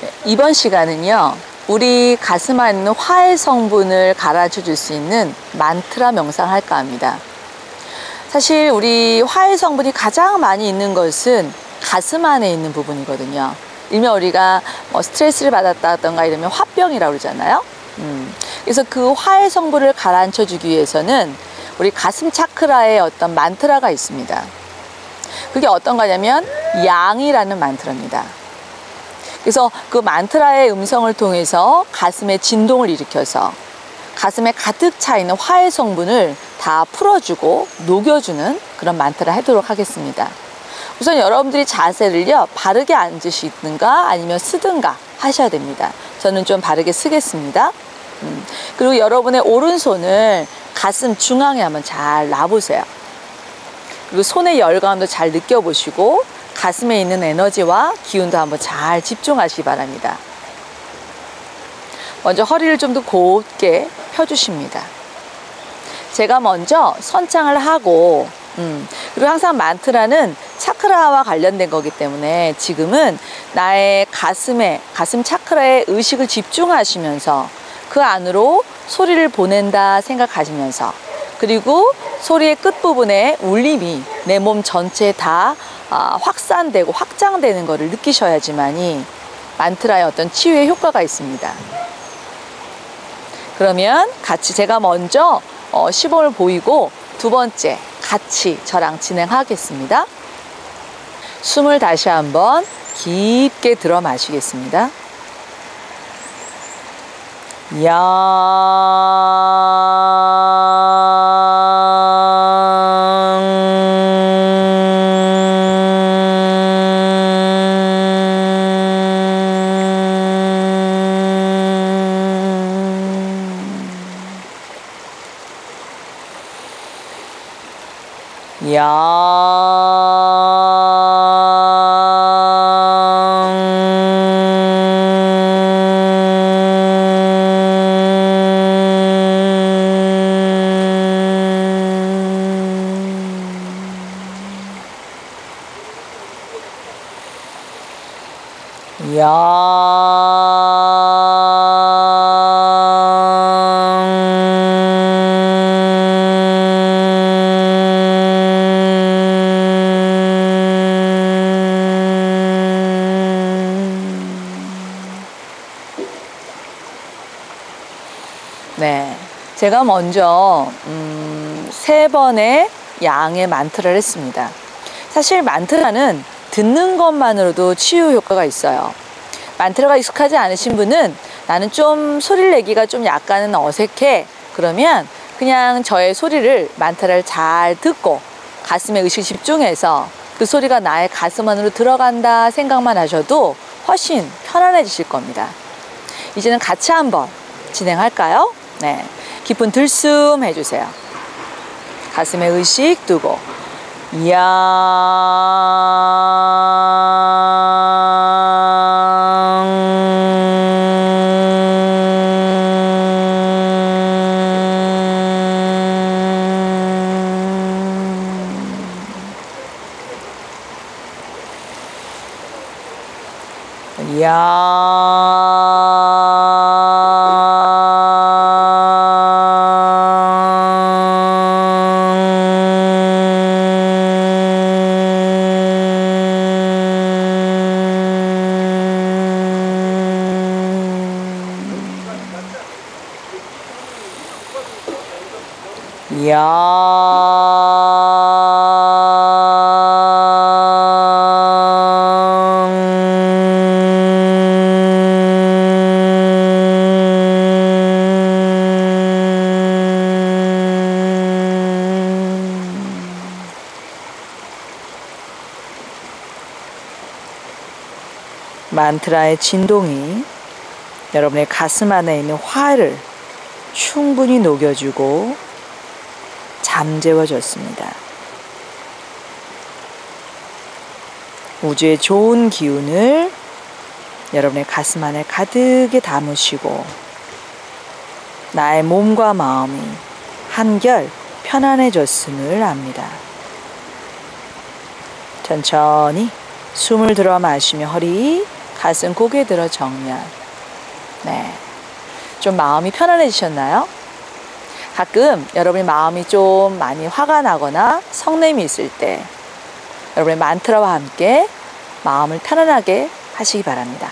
네, 이번 시간은요, 우리 가슴 안에 있는 화해 성분을 가라앉혀 줄수 있는 만트라 명상 할까 합니다. 사실 우리 화해 성분이 가장 많이 있는 것은 가슴 안에 있는 부분이거든요. 일명 우리가 뭐 스트레스를 받았다던가 이러면 화병이라고 그러잖아요. 음, 그래서 그 화해 성분을 가라앉혀 주기 위해서는 우리 가슴 차크라에 어떤 만트라가 있습니다. 그게 어떤 거냐면 양이라는 만트라입니다. 그래서 그 만트라의 음성을 통해서 가슴의 진동을 일으켜서 가슴에 가득 차 있는 화해 성분을 다 풀어주고 녹여주는 그런 만트라 하도록 하겠습니다. 우선 여러분들이 자세를요 바르게 앉으시든가 아니면 쓰든가 하셔야 됩니다. 저는 좀 바르게 쓰겠습니다. 음, 그리고 여러분의 오른손을 가슴 중앙에 한번 잘 놔보세요. 그리고 손의 열감도 잘 느껴보시고 가슴에 있는 에너지와 기운도 한번 잘 집중하시기 바랍니다. 먼저 허리를 좀더 곧게 펴주십니다. 제가 먼저 선창을 하고 음, 그리고 항상 만트라는 차크라와 관련된 거기 때문에 지금은 나의 가슴에 가슴 차크라에 의식을 집중하시면서 그 안으로 소리를 보낸다 생각하시면서 그리고 소리의 끝부분에 울림이 내 몸 전체에 다 아, 확산되고 확장되는 것을 느끼셔야지만이 만트라의 어떤 치유의 효과가 있습니다. 그러면 같이 제가 먼저 어, 시범을 보이고 두 번째 같이 저랑 진행하겠습니다. 숨을 다시 한번 깊게 들어 마시겠습니다. 양. 네. 제가 먼저, 음, 세 번의 양의 만트를 했습니다. 사실 만트라는 듣는 것만으로도 치유 효과가 있어요. 만트라가 익숙하지 않으신 분은 나는 좀 소리를 내기가 좀 약간은 어색해. 그러면 그냥 저의 소리를 만트라를 잘 듣고 가슴에 의식 집중해서 그 소리가 나의 가슴 안으로 들어간다 생각만 하셔도 훨씬 편안해지실 겁니다. 이제는 같이 한번 진행할까요? 네. 깊은 들숨 해주세요. 가슴에 의식 두고, 야 만트라의 진동이 여러분의 가슴 안에 있는 화를 충분히 녹여주고 잠재워졌습니다. 우주의 좋은 기운을 여러분의 가슴 안에 가득히 담으시고 나의 몸과 마음이 한결 편안해졌음을 압니다. 천천히 숨을 들어 마시며 허리 가슴 고개 들어 정면. 네. 좀 마음이 편안해지셨나요? 가끔 여러분의 마음이 좀 많이 화가 나거나 성냄이 있을 때 여러분의 만트라와 함께 마음을 편안하게 하시기 바랍니다.